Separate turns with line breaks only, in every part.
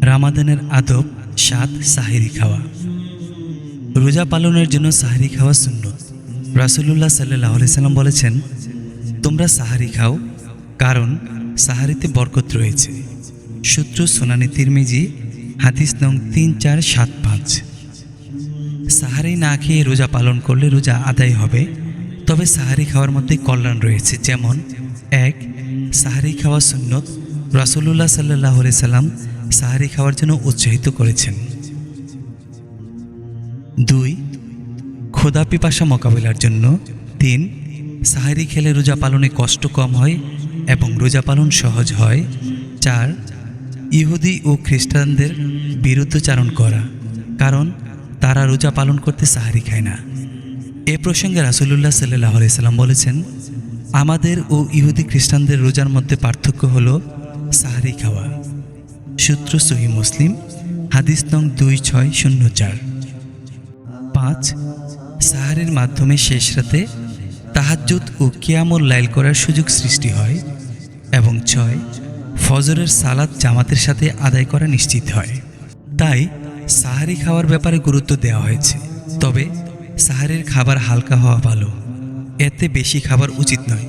রামাদানের আদব সাত সাহেরি খাওয়া। রোজা পালনের জন্য সাহারি খাওয়া শূন্য রাসুলুল্লাহ সাল্লাহ সাল্লাম বলেছেন, তোমরা সাহারি খাও, কারণ সাহারিতে বরকত রয়েছে। সূত্র সোনানি তিরমিজি, হাদিস নং তিন চার সাত পাঁচ। সাহারি না খেয়ে রোজা পালন করলে রোজা আদায় হবে, তবে সাহারি খাওয়ার মধ্যে কল্যাণ রয়েছে। যেমন, এক, সাহারি খাওয়া সুন্নত রাসুলুল্লাহ সাল্লাহ সাল্লাম সাহারি খাওয়ার জন্য উৎসাহিত করেছেন। দুই, ক্ষুধা পিপাসা মোকাবিলার জন্য। তিন, সাহারি খেলে রোজা পালনে কষ্ট কম হয় এবং রোজা পালন সহজ হয়। চার, ইহুদি ও খ্রিস্টানদের বিরুদ্ধচারণ করা, কারণ তারা রোজা পালন করতে সাহারি খায় না। এ প্রসঙ্গে রাসুলুল্লাহ সাল্লাহ সাল্লাম বলেছেন, আমাদের ও ইহুদি খ্রিস্টানদের রোজার মধ্যে পার্থক্য হলো সাহারি খাওয়া। সূত্র সহি মুসলিম, হাদিস নং দুই ছয় শূন্য চার। পাঁচ, সাহারের মাধ্যমে শেষ রাতে তাহাজ্জুদ ও কিয়ামুল লাইল করার সুযোগ সৃষ্টি হয় এবং ছয়, ফজরের সালাদ জামাতের সাথে আদায় করা নিশ্চিত হয়। তাই সাহারি খাওয়ার ব্যাপারে গুরুত্ব দেওয়া হয়েছে। তবে সাহারের খাবার হালকা হওয়া ভালো। এতে বেশি খাবার উচিত নয়।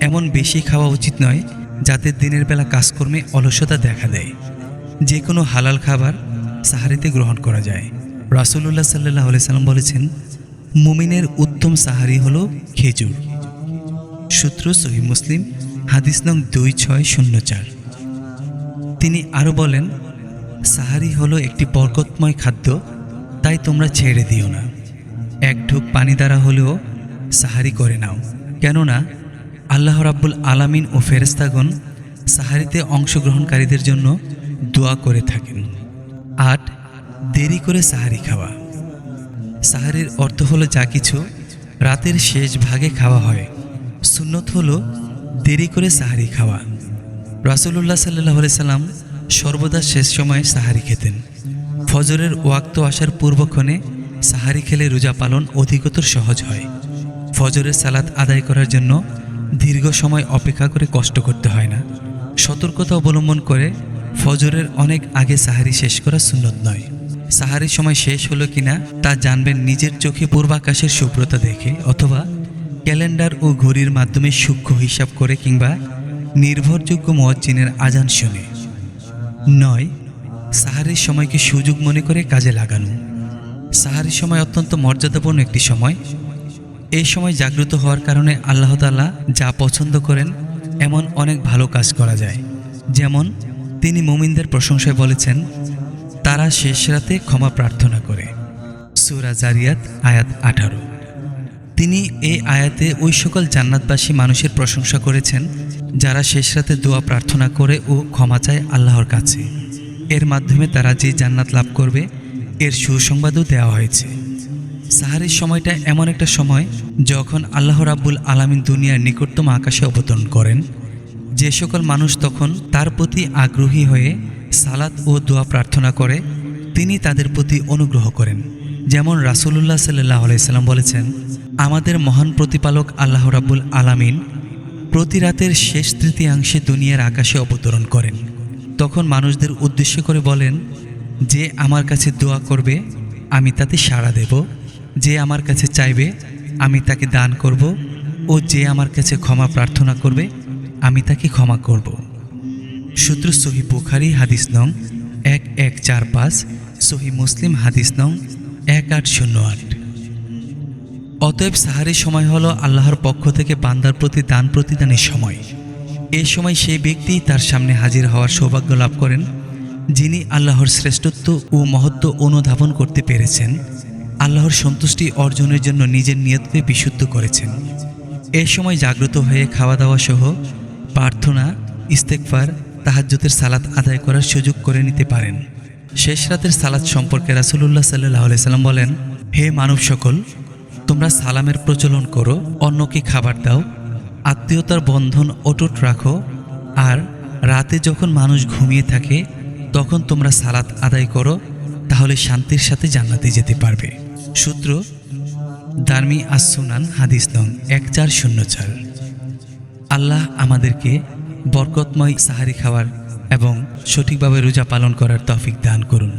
এমন বেশি খাওয়া উচিত নয় যাতে দিনের বেলা কাজকর্মে অলসতা দেখা দেয়। যে কোনো হালাল খাবার সাহারিতে গ্রহণ করা যায়। রাসুল্লাহ সাল্লাহ সাল্লাম বলেছেন, মুমিনের উত্তম সাহারি হলো খেজুর। সূত্র সহি মুসলিম, হাদিস নং দুই ছয় শূন্য চার। তিনি আরও বলেন, সাহারি হলো একটি বরকতময় খাদ্য, তাই তোমরা ছেড়ে দিও না। এক ঢুক পানি দ্বারা হলেও সাহারি করে নাও। কেননা আল্লাহ রাব্বুল আলামিন ও ফেরেস্তাগণ সাহারিতে অংশগ্রহণকারীদের জন্য দোয়া করে থাকেন। আট, দেরি করে সাহারি খাওয়া। সাহারির অর্থ হলো যা কিছু রাতের শেষ ভাগে খাওয়া হয়। সুন্নত হলো দেরি করে সাহারি খাওয়া। রাসুলুল্লাহ সাল্লাহ সাল্লাম সর্বদা শেষ সময়ে সাহারি খেতেন। ফজরের ওয়াক্ত আসার পূর্বক্ষণে সাহারি খেলে রোজা পালন অধিকতর সহজ হয়। ফজরের সালাত আদায় করার জন্য দীর্ঘ সময় অপেক্ষা করে কষ্ট করতে হয় না। সতর্কতা অবলম্বন করে ফজরের অনেক আগে সাহারি শেষ করা সুন্নত নয়। সাহারির সময় শেষ হলো কিনা তা জানবেন নিজের চোখে পূর্বাকাশের শুভ্রতা দেখে অথবা ক্যালেন্ডার ও ঘড়ির মাধ্যমে সূক্ষ্ম হিসাব করে কিংবা নির্ভরযোগ্য মজ্জিনের আজান শুনে। নয়, সাহারির সময়কে সুযোগ মনে করে কাজে লাগানো। সাহারির সময় অত্যন্ত মর্যাদাপূর্ণ একটি সময়। এই সময় জাগ্রত হওয়ার কারণে আল্লাহ তাআলা যা পছন্দ করেন এমন অনেক ভালো কাজ করা যায়। যেমন তিনি মুমিনদের প্রশংসায় বলেছেন, তারা শেষ রাতে ক্ষমা প্রার্থনা করে। সুরা জারিয়াত, আয়াত আঠারো। তিনি এই আয়াতে ওই সকল জান্নাতবাসী মানুষের প্রশংসা করেছেন, যারা শেষ রাতে দোয়া প্রার্থনা করে ও ক্ষমা চায় আল্লাহর কাছে। এর মাধ্যমে তারা যে জান্নাত লাভ করবে, এর সুসংবাদও দেওয়া হয়েছে। সাহারির সময়টা এমন একটা সময় যখন আল্লাহ রাব্বুল আলামিন দুনিয়ার নিকটতম আকাশে অবতরণ করেন। যে সকল মানুষ তখন তার প্রতি আগ্রহী হয়ে সালাত ও দোয়া প্রার্থনা করে, তিনি তাদের প্রতি অনুগ্রহ করেন। যেমন রাসুলুল্লাহ সাল্লাহ আলাইসাল্লাম বলেছেন, আমাদের মহান প্রতিপালক আল্লাহ রাব্বুল আলামিন প্রতি রাতের শেষ তৃতীয়াংশে দুনিয়ার আকাশে অবতরণ করেন। তখন মানুষদের উদ্দেশ্য করে বলেন, যে আমার কাছে দোয়া করবে, আমি তাতে সাড়া দেব। যে আমার কাছে চাইবে, আমি তাকে দান করব, ও যে আমার কাছে ক্ষমা প্রার্থনা করবে, আমি তাকে ক্ষমা করব। সূত্র সহি বুখারি, হাদিস নং এক এক চার পাঁচ, সহি মুসলিম, হাদিস নং এক আট শূন্য আট। অতএব সাহারির সময় হলো আল্লাহর পক্ষ থেকে বান্দার প্রতি দান প্রতিদানের সময়। এ সময় সেই ব্যক্তি তার সামনে হাজির হওয়ার সৌভাগ্য লাভ করেন, যিনি আল্লাহর শ্রেষ্ঠত্ব ও মহত্ব অনুধাবন করতে পেরেছেন। আল্লাহর সন্তুষ্টি অর্জনের জন্য নিজের নিয়তকে বিশুদ্ধ করেছেন। এ সময় জাগ্রত হয়ে খাওয়া দাওয়া সহ প্রার্থনা ইস্তেকফার তাহাজ্জুতের সালাত আদায় করার সুযোগ করে নিতে পারেন। শেষ রাতের সালাত সম্পর্কে রাসুলুল্লাহ সাল্লাহ সাল্লাম বলেন, হে মানব সকল, তোমরা সালামের প্রচলন করো, অন্যকে খাবার দাও, আত্মীয়তার বন্ধন অটুট রাখো, আর রাতে যখন মানুষ ঘুমিয়ে থাকে, তখন তোমরা সালাত আদায় করো, তাহলে শান্তির সাথে জান্নাতে যেতে পারবে। সূত্র দার্মি আসুনান হাদিস নং এক চার শূন্য চার। আল্লাহ আমাদেরকে বরকতময় সাহারি খাওয়ার এবং সঠিকভাবে রোজা পালন করার তফিক দান করুন।